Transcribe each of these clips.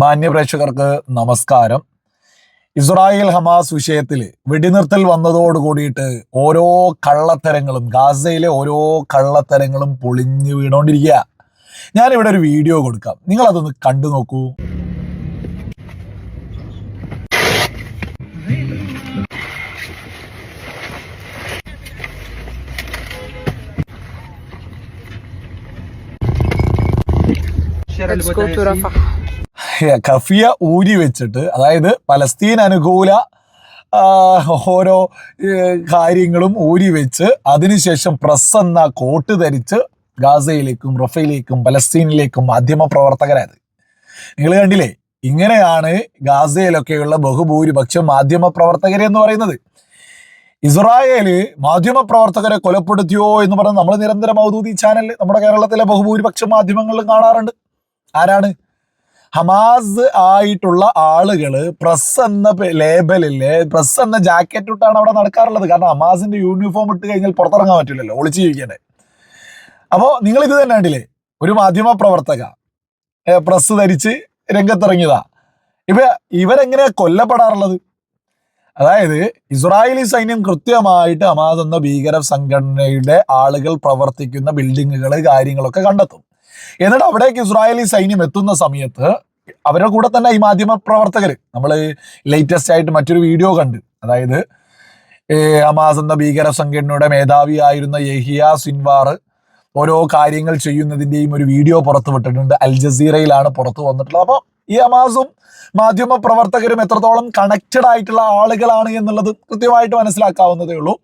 മാന്യ പ്രേക്ഷകർക്ക് നമസ്കാരം. ഇസ്രായേൽ ഹമാസ് വിഷയത്തിൽ വെടിനിർത്തൽ വന്നതോട് കൂടിയിട്ട് ഓരോ കള്ളത്തരങ്ങളും ഗാസയിലെ ഓരോ കള്ളത്തരങ്ങളും പൊളിഞ്ഞു വീണോണ്ടിരിക്കുക ഞാനിവിടെ ഒരു വീഡിയോ കൊടുക്കാം. നിങ്ങൾ അതൊന്ന് കണ്ടു നോക്കൂ. Let's go to Rafah. കഫിയ ഊരി വെച്ചിട്ട് അതായത് പലസ്തീൻ അനുകൂല ഓരോ കാര്യങ്ങളും ഊരി വെച്ച് അതിനുശേഷം പ്രസ് എന്ന കോട്ട് ധരിച്ച് ഗാസയിലേക്കും റഫയിലേക്കും പലസ്തീനിലേക്കും മാധ്യമ പ്രവർത്തകരായത്. നിങ്ങൾ കണ്ടില്ലേ? ഇങ്ങനെയാണ് ഗാസയിലൊക്കെയുള്ള ബഹുഭൂരിപക്ഷം മാധ്യമ പ്രവർത്തകരെ എന്ന് പറയുന്നത്. ഇസ്രായേൽ മാധ്യമ പ്രവർത്തകരെ കൊലപ്പെടുത്തിയോ എന്ന് പറഞ്ഞ് നമ്മൾ നിരന്തരം ഔദ്യോഗിക ചാനൽ നമ്മുടെ കേരളത്തിലെ ബഹുഭൂരിപക്ഷം മാധ്യമങ്ങളിലും കാണാറുണ്ട്. ആരാണ്? ഹമാസ് ആയിട്ടുള്ള ആളുകൾ പ്രസ് എന്ന ലേബലിൽ പ്രസ് എന്ന ജാക്കറ്റ് ഇട്ടാണ് അവിടെ നടക്കാറുള്ളത്. കാരണം ഹമാസിന്റെ യൂണിഫോം ഇട്ട് കഴിഞ്ഞാൽ പുറത്തിറങ്ങാൻ പറ്റില്ലല്ലോ ഒളിച്ചു ജീവിക്കണ്ടേ അപ്പോ നിങ്ങൾ ഇത് തന്നെ കണ്ടില്ലേ? ഒരു മാധ്യമ പ്രവർത്തക പ്രസ് ധരിച്ച് രംഗത്തിറങ്ങിയതാ. ഇവ ഇവരെങ്ങനെയാ കൊല്ലപ്പെടാറുള്ളത്? അതായത് ഇസ്രായേലി സൈന്യം കൃത്യമായിട്ട് ഹമാസ് എന്ന ഭീകര സംഘടനയുടെ ആളുകൾ പ്രവർത്തിക്കുന്ന ബിൽഡിങ്ങുകൾ കാര്യങ്ങളൊക്കെ കണ്ടെത്തും. എന്നിട്ട് അവിടേക്ക് ഇസ്രായേലി സൈന്യം എത്തുന്ന സമയത്ത് അവരുടെ കൂടെ തന്നെ ഈ മാധ്യമ പ്രവർത്തകർ നമ്മൾ ലേറ്റസ്റ്റ് ആയിട്ട് മറ്റൊരു വീഡിയോ കണ്ട്. അതായത് ഹമാസ് എന്ന ഭീകര സംഘടനയുടെ മേധാവിയായിരുന്ന യഹിയ സിൻവാർ ഓരോ കാര്യങ്ങൾ ചെയ്യുന്നതിന്റെയും ഒരു വീഡിയോ പുറത്തുവിട്ടിട്ടുണ്ട്. അൽ ജസീറയിലാണ് പുറത്തു വന്നിട്ടുള്ളത്. അപ്പോൾ ഈ ഹമാസും മാധ്യമ പ്രവർത്തകരും എത്രത്തോളം കണക്റ്റഡ് ആയിട്ടുള്ള ആളുകളാണ് എന്നുള്ളത് കൃത്യമായിട്ട് മനസ്സിലാക്കാവുന്നതേ ഉള്ളൂ.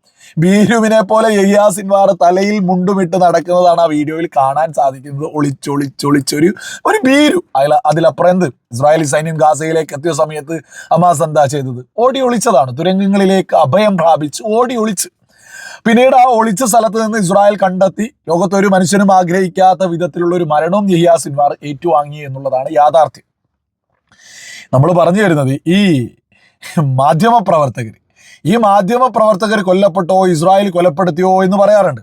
ബീരുവിനെ പോലെ യയ്യാസിൻവാർ സിൻവാർ തലയിൽ മുണ്ടുമിട്ട് നടക്കുന്നതാണ് ആ വീഡിയോയിൽ കാണാൻ സാധിക്കുന്നത്. ഒളിച്ചൊളിച്ചൊളിച്ചൊരു ഒരു ബീരു. അതിൽ അതിലപ്പുറം എന്ത് ഇസ്രായേലി സൈന്യം ഗാസയിലേക്ക് എത്തിയ സമയത്ത് ഹമാസ് എന്താ ചെയ്തത്? ഓടി ഒളിച്ചതാണ്. തുരങ്കങ്ങളിലേക്ക് അഭയം പ്രാപിച്ച് ഓടി ഒളിച്ച്. പിന്നീട് ആ ഒളിച്ച സ്ഥലത്ത് നിന്ന് ഇസ്രായേൽ കണ്ടെത്തി. ലോകത്തൊരു മനുഷ്യനും ആഗ്രഹിക്കാത്ത വിധത്തിലുള്ള ഒരു മരണവും യഹിയ സിൻവാർ ഏറ്റുവാങ്ങി എന്നുള്ളതാണ് യാഥാർത്ഥ്യം. നമ്മൾ പറഞ്ഞു വരുന്നത് ഈ മാധ്യമ പ്രവർത്തകർ ഈ മാധ്യമ പ്രവർത്തകർ കൊല്ലപ്പെട്ടോ ഇസ്രായേൽ കൊലപ്പെടുത്തിയോ എന്ന് പറയാറുണ്ട്.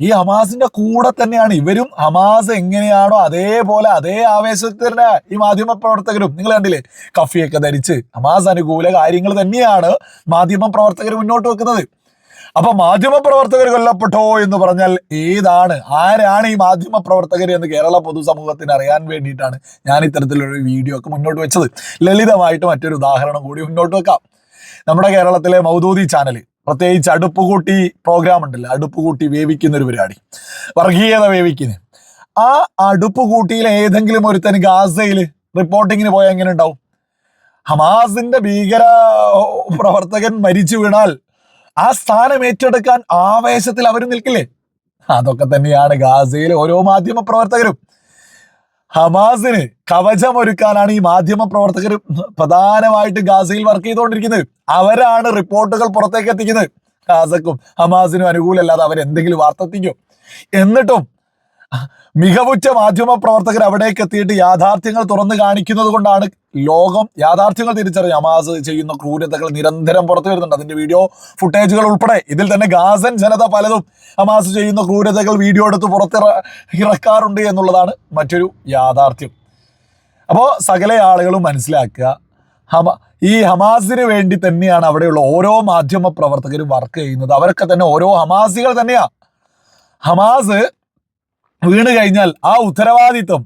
ഈ ഹമാസിന്റെ കൂടെ തന്നെയാണ് ഇവരും. ഹമാസ് എങ്ങനെയാണോ അതേപോലെ അതേ ആവേശത്തിൽ തന്നെ ഈ മാധ്യമ പ്രവർത്തകരും നിങ്ങൾ കണ്ടില്ലേ? കഫിയൊക്കെ ധരിച്ച് ഹമാസ് അനുകൂല കാര്യങ്ങൾ തന്നെയാണ് മാധ്യമ പ്രവർത്തകർ മുന്നോട്ട് വെക്കുന്നത്. അപ്പൊ മാധ്യമ പ്രവർത്തകർ കൊല്ലപ്പെട്ടോ എന്ന് പറഞ്ഞാൽ ഏതാണ്? ആരാണ് ഈ മാധ്യമ പ്രവർത്തകർ എന്ന് കേരള പൊതുസമൂഹത്തിന് അറിയാൻ വേണ്ടിയിട്ടാണ് ഞാൻ ഇത്തരത്തിലൊരു വീഡിയോ ഒക്കെ മുന്നോട്ട് വെച്ചത്. ലളിതമായിട്ട് മറ്റൊരു ഉദാഹരണം കൂടി മുന്നോട്ട് വെക്കാം. നമ്മുടെ കേരളത്തിലെ മൗദൂദി ചാനൽ പ്രത്യേകിച്ച് അടുപ്പുകൂട്ടി പ്രോഗ്രാം ഉണ്ടല്ലോ അടുപ്പുകൂട്ടി വേവിക്കുന്ന ഒരു പരിപാടി. വർഗീയത വേവിക്കുന്ന ആ അടുപ്പുകൂട്ടിയിലെ ഏതെങ്കിലും ഒരുത്തൻ ഗാസയിൽ റിപ്പോർട്ടിങ്ങിന് പോയാൽ എങ്ങനെ ഉണ്ടാവും? ഹമാസിന്റെ ഭീകര പ്രവർത്തകൻ മരിച്ചു വീണാൽ ആ സ്ഥാനം ഏറ്റെടുക്കാൻ ആവേശത്തിൽ അവർ നിൽക്കില്ലേ? അതൊക്കെ തന്നെയാണ് ഗാസയിലെ ഓരോ മാധ്യമ പ്രവർത്തകരും ഹമാസിന് കവചമൊരുക്കാനാണ് ഈ മാധ്യമ പ്രവർത്തകർ പ്രധാനമായിട്ട് ഗാസയിൽ വർക്ക് ചെയ്തുകൊണ്ടിരിക്കുന്നത്. അവരാണ് റിപ്പോർട്ടുകൾ പുറത്തേക്ക് എത്തിക്കുന്നത്. ഗാസക്കും ഹമാസിനും അനുകൂലമല്ലാതെ അവരെന്തെങ്കിലും വാർത്ത എത്തിക്കും എന്നിട്ടും മികവുറ്റ മാധ്യമ പ്രവർത്തകർ അവിടേക്ക് എത്തിയിട്ട് യാഥാർത്ഥ്യങ്ങൾ തുറന്നു കാണിക്കുന്നത് കൊണ്ടാണ് ലോകം യാഥാർത്ഥ്യങ്ങൾ തിരിച്ചറിയും ഹമാസ് ചെയ്യുന്ന ക്രൂരതകൾ നിരന്തരം പുറത്തു വരുന്നുണ്ട്. അതിന്റെ വീഡിയോ ഫുട്ടേജുകൾ ഉൾപ്പെടെ ഇതിൽ തന്നെ ഗാസൻ ജനത പലതും അമാസ് ചെയ്യുന്ന ക്രൂരതകൾ വീഡിയോ എടുത്ത് പുറത്തിറ ഇറക്കാറുണ്ട് എന്നുള്ളതാണ് മറ്റൊരു യാഥാർത്ഥ്യം. അപ്പോൾ സകല ആളുകളും മനസ്സിലാക്കുക ഹമ ഈ ഹമാസിന് വേണ്ടി തന്നെയാണ് അവിടെയുള്ള ഓരോ മാധ്യമ പ്രവർത്തകരും വർക്ക് ചെയ്യുന്നത്. അവരൊക്കെ തന്നെ ഓരോ ഹമാസികൾ തന്നെയാണ് ഹമാസ് വീണ് കഴിഞ്ഞാൽ ആ ഉത്തരവാദിത്വം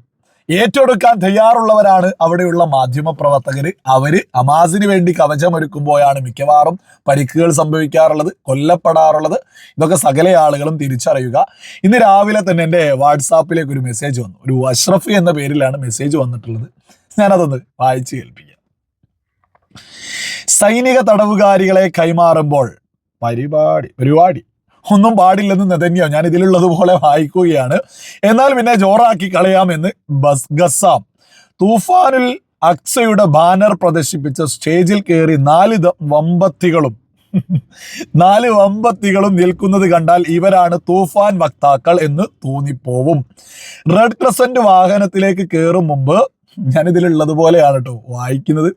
ഏറ്റെടുക്കാൻ തയ്യാറുള്ളവരാണ് അവിടെയുള്ള മാധ്യമ പ്രവർത്തകർ അവർ അമാസിന് വേണ്ടി കവചമൊരുക്കുമ്പോഴാണ് മിക്കവാറും പരിക്കുകൾ സംഭവിക്കാറുള്ളത് കൊല്ലപ്പെടാറുള്ളത്. ഇതൊക്കെ സകല ആളുകളും തിരിച്ചറിയുക. ഇന്ന് രാവിലെ തന്നെ എന്റെ വാട്സാപ്പിലേക്ക് ഒരു മെസ്സേജ് വന്നു. ഒരു അഷ്റഫ് എന്ന പേരിലാണ് മെസ്സേജ് വന്നിട്ടുള്ളത്. ഞാനതൊന്ന് വായിച്ചു കേൾപ്പിക്കാം. സൈനിക തടവുകാരികളെ കൈമാറുമ്പോൾ പരിപാടി പരിപാടി. ഒന്നും പാടില്ലെന്ന് നെതന്യോ ഞാൻ ഇതിലുള്ളതുപോലെ വായിക്കുകയാണ്. എന്നാൽ പിന്നെ ജോറാക്കി കളയാമെന്ന് ബസ് ഗസാം. തൂഫാനിൽ അക്സയുടെ ബാനർ പ്രദർശിപ്പിച്ച സ്റ്റേജിൽ കയറി നാല് വമ്പത്തികളും നാല് വമ്പത്തികളും നിൽക്കുന്നത് കണ്ടാൽ ഇവരാണ് തൂഫാൻ വക്താക്കൾ എന്ന് തോന്നിപ്പോവും. റെഡ് ക്രസന്റ് വാഹനത്തിലേക്ക് കയറും മുമ്പ് ഞാനിതിലുള്ളത് പോലെയാണ് കേട്ടോ വായിക്കുന്നത്.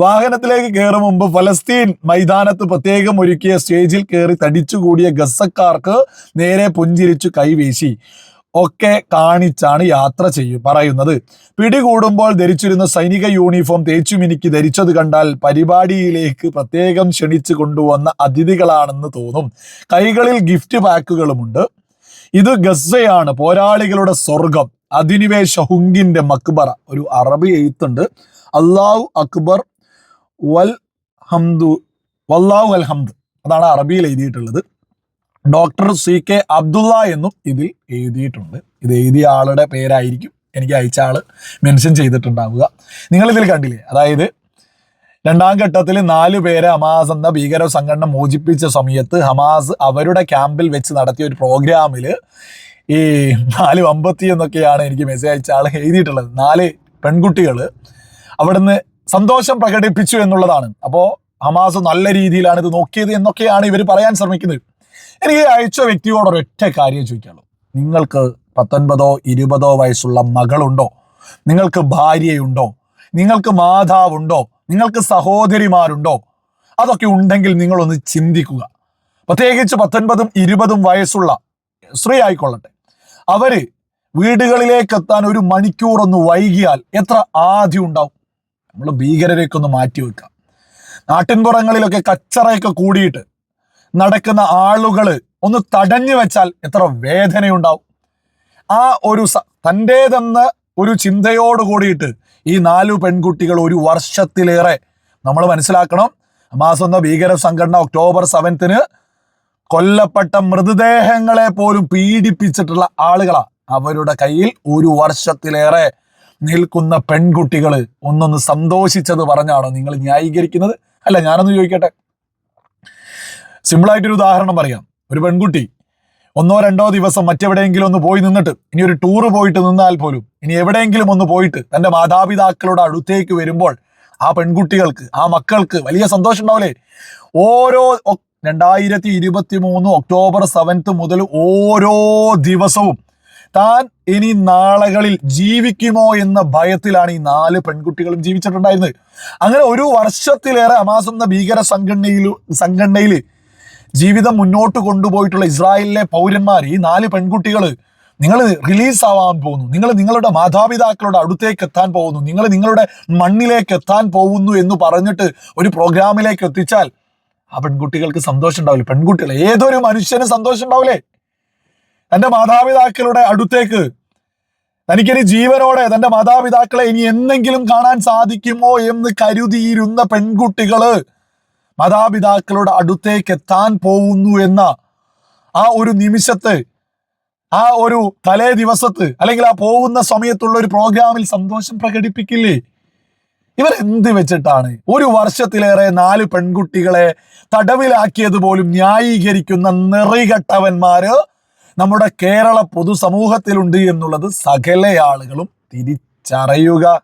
വാഹനത്തിലേക്ക് കയറും മുമ്പ് ഫലസ്തീൻ മൈതാനത്ത് പ്രത്യേകം ഒരുക്കിയ സ്റ്റേജിൽ കയറി തടിച്ചുകൂടിയ ഗസക്കാർക്ക് നേരെ പുഞ്ചിരിച്ചു കൈവീശി. ഒക്കെ കാണിച്ചാണ് യാത്ര ചെയ്യും പറയുന്നത്. പിടികൂടുമ്പോൾ ധരിച്ചിരുന്ന സൈനിക യൂണിഫോം തേച്ചുമിനിക്ക് ധരിച്ചത് കണ്ടാൽ പരിപാടിയിലേക്ക് പ്രത്യേകം ക്ഷണിച്ചു കൊണ്ടുവന്ന അതിഥികളാണെന്ന് തോന്നും. കൈകളിൽ ഗിഫ്റ്റ് പാക്കുകളുമുണ്ട്. ഇത് ഗസയാണ് പോരാളികളുടെ സ്വർഗം അധിനിവേശ ഹുങ്കിന്റെ മക്ബറ ഒരു അറബി എഴുത്തുണ്ട്. അള്ളാഹു അക്ബർ വൽ ഹംദു വല്ലാഹു അൽ ഹംദ് അതാണ് അറബിയിൽ എഴുതിയിട്ടുള്ളത്. ഡോക്ടർ സി കെ അബ്ദുള്ള എന്നും ഇതിൽ എഴുതിയിട്ടുണ്ട്. ഇത് എഴുതിയ ആളുടെ പേരായിരിക്കും എനിക്ക് അയച്ച ആൾ മെൻഷൻ ചെയ്തിട്ടുണ്ടാവുക. നിങ്ങൾ ഇതിൽ കണ്ടില്ലേ? അതായത് രണ്ടാം ഘട്ടത്തിൽ നാല് പേരെ ഹമാസ് എന്ന ഭീകര സംഘടന മോചിപ്പിച്ച സമയത്ത് ഹമാസ് അവരുടെ ക്യാമ്പിൽ വെച്ച് നടത്തിയ ഒരു പ്രോഗ്രാമിൽ ഈ നാല് അമ്പത്തി എന്നൊക്കെയാണ് എനിക്ക് മെസ്സേജ് അയച്ച ആൾ എഴുതിയിട്ടുള്ളത്. നാല് പെൺകുട്ടികൾ അവിടുന്ന് സന്തോഷം പ്രകടിപ്പിച്ചു എന്നുള്ളതാണ്. അപ്പോൾ ഹമാസ് നല്ല രീതിയിലാണ് ഇത് നോക്കിയത് എന്നൊക്കെയാണ് ഇവർ പറയാൻ ശ്രമിക്കുന്നത്. എനിക്ക് അയച്ച വ്യക്തിയോട് ഒരൊറ്റ കാര്യം ചോദിക്കാനുള്ളൂ. നിങ്ങൾക്ക് പത്തൊൻപതോ ഇരുപതോ വയസ്സുള്ള മകളുണ്ടോ? നിങ്ങൾക്ക് ഭാര്യയുണ്ടോ? നിങ്ങൾക്ക് മാതാവുണ്ടോ? നിങ്ങൾക്ക് സഹോദരിമാരുണ്ടോ? അതൊക്കെ ഉണ്ടെങ്കിൽ നിങ്ങളൊന്ന് ചിന്തിക്കുക. പ്രത്യേകിച്ച് പത്തൊൻപതും ഇരുപതും വയസ്സുള്ള സ്ത്രീ ആയിക്കൊള്ളട്ടെ. അവർ വീടുകളിലേക്ക് എത്താൻ ഒരു മണിക്കൂർ ഒന്ന് വൈകിയാൽ എത്ര ആദ്യം ഉണ്ടാവും? നമ്മൾ ഭീകരരെയൊക്കെ ഒന്ന് മാറ്റി വെക്കാം നാട്ടിൻപുറങ്ങളിലൊക്കെ കച്ചറയൊക്കെ കൂടിയിട്ട് നടക്കുന്ന ആളുകൾ ഒന്ന് തടഞ്ഞു വെച്ചാൽ എത്ര വേദനയുണ്ടാവും? ആ ഒരു തന്റേതെന്ന ഒരു ചിന്തയോട് കൂടിയിട്ട് ഈ നാലു പെൺകുട്ടികൾ ഒരു വർഷത്തിലേറെ നമ്മൾ മനസ്സിലാക്കണം. മാസം എന്ന ഭീകര സംഘടന ഒക്ടോബർ സെവൻത്തിന് കൊല്ലപ്പെട്ട മൃതദേഹങ്ങളെ പോലും പീഡിപ്പിച്ചിട്ടുള്ള ആളുകളാ അവരുടെ കയ്യിൽ ഒരു വർഷത്തിലേറെ നിൽക്കുന്ന പെൺകുട്ടികൾ ഒന്നൊന്ന് സന്തോഷിച്ചത് പറഞ്ഞാണോ നിങ്ങൾ ന്യായീകരിക്കുന്നത്? അല്ല ഞാനൊന്ന് ചോദിക്കട്ടെ. സിമ്പിളായിട്ടൊരു ഉദാഹരണം പറയാം. ഒരു പെൺകുട്ടി ഒന്നോ രണ്ടോ ദിവസം മറ്റെവിടെയെങ്കിലും ഒന്ന് പോയി നിന്നിട്ട് ഇനി ഒരു ടൂറ് പോയിട്ട് നിന്നാൽ പോലും ഇനി എവിടെയെങ്കിലും ഒന്ന് പോയിട്ട് തന്റെ മാതാപിതാക്കളുടെ അടുത്തേക്ക് വരുമ്പോൾ ആ പെൺകുട്ടികൾക്ക് ആ മക്കൾക്ക് വലിയ സന്തോഷം ഉണ്ടാവില്ലേ? ഓരോ രണ്ടായിരത്തി ഇരുപത്തി മൂന്ന് ഒക്ടോബർ സെവൻത്ത് മുതൽ ഓരോ ദിവസവും താൻ ഇനി നാളുകളിൽ ജീവിക്കുമോ എന്ന ഭയത്തിലാണ് ഈ നാല് പെൺകുട്ടികളും ജീവിച്ചിട്ടുണ്ടായിരുന്നത്. അങ്ങനെ ഒരു വർഷത്തിലേറെ ഹമാസ് എന്ന ഭീകര സംഘടനയിൽ സംഘടനയിൽ ജീവിതം മുന്നോട്ട് കൊണ്ടുപോയിട്ടുള്ള ഇസ്രായേലിലെ പൗരന്മാർ ഈ നാല് പെൺകുട്ടികൾ നിങ്ങൾ റിലീസ് ആവാൻ പോകുന്നു. നിങ്ങൾ നിങ്ങളുടെ മാതാപിതാക്കളുടെ അടുത്തേക്ക് എത്താൻ പോകുന്നു. നിങ്ങൾ നിങ്ങളുടെ മണ്ണിലേക്ക് എത്താൻ പോകുന്നു എന്ന് പറഞ്ഞിട്ട് ഒരു പ്രോഗ്രാമിലേക്ക് എത്തിച്ചാൽ ആ പെൺകുട്ടികൾക്ക് സന്തോഷം ഉണ്ടാവില്ല? പെൺകുട്ടികൾ ഏതൊരു മനുഷ്യന് സന്തോഷം ഉണ്ടാവില്ലേ? തന്റെ മാതാപിതാക്കളുടെ അടുത്തേക്ക് തനിക്കിനി ജീവനോടെ തന്റെ മാതാപിതാക്കളെ ഇനി എന്തെങ്കിലും കാണാൻ സാധിക്കുമോ എന്ന് കരുതിയിരുന്ന പെൺകുട്ടികൾ മാതാപിതാക്കളുടെ അടുത്തേക്ക് എത്താൻ പോകുന്നു എന്ന ആ ഒരു നിമിഷത്ത് ആ ഒരു തലേ ദിവസത്ത് അല്ലെങ്കിൽ ആ പോകുന്ന സമയത്തുള്ള ഒരു പ്രോഗ്രാമിൽ സന്തോഷം പ്രകടിപ്പിക്കില്ലേ? ഇവർ എന്ത് വെച്ചിട്ടാണ്? ഒരു വർഷത്തിലേറെ നാല് പെൺകുട്ടികളെ തടവിലാക്കിയത് പോലും ന്യായീകരിക്കുന്ന നിറികെട്ടവന്മാര് നമ്മുടെ കേരള പൊതുസമൂഹത്തിലുണ്ട് എന്നുള്ളത് സകല ആളുകളും തിരിച്ചറിയുക.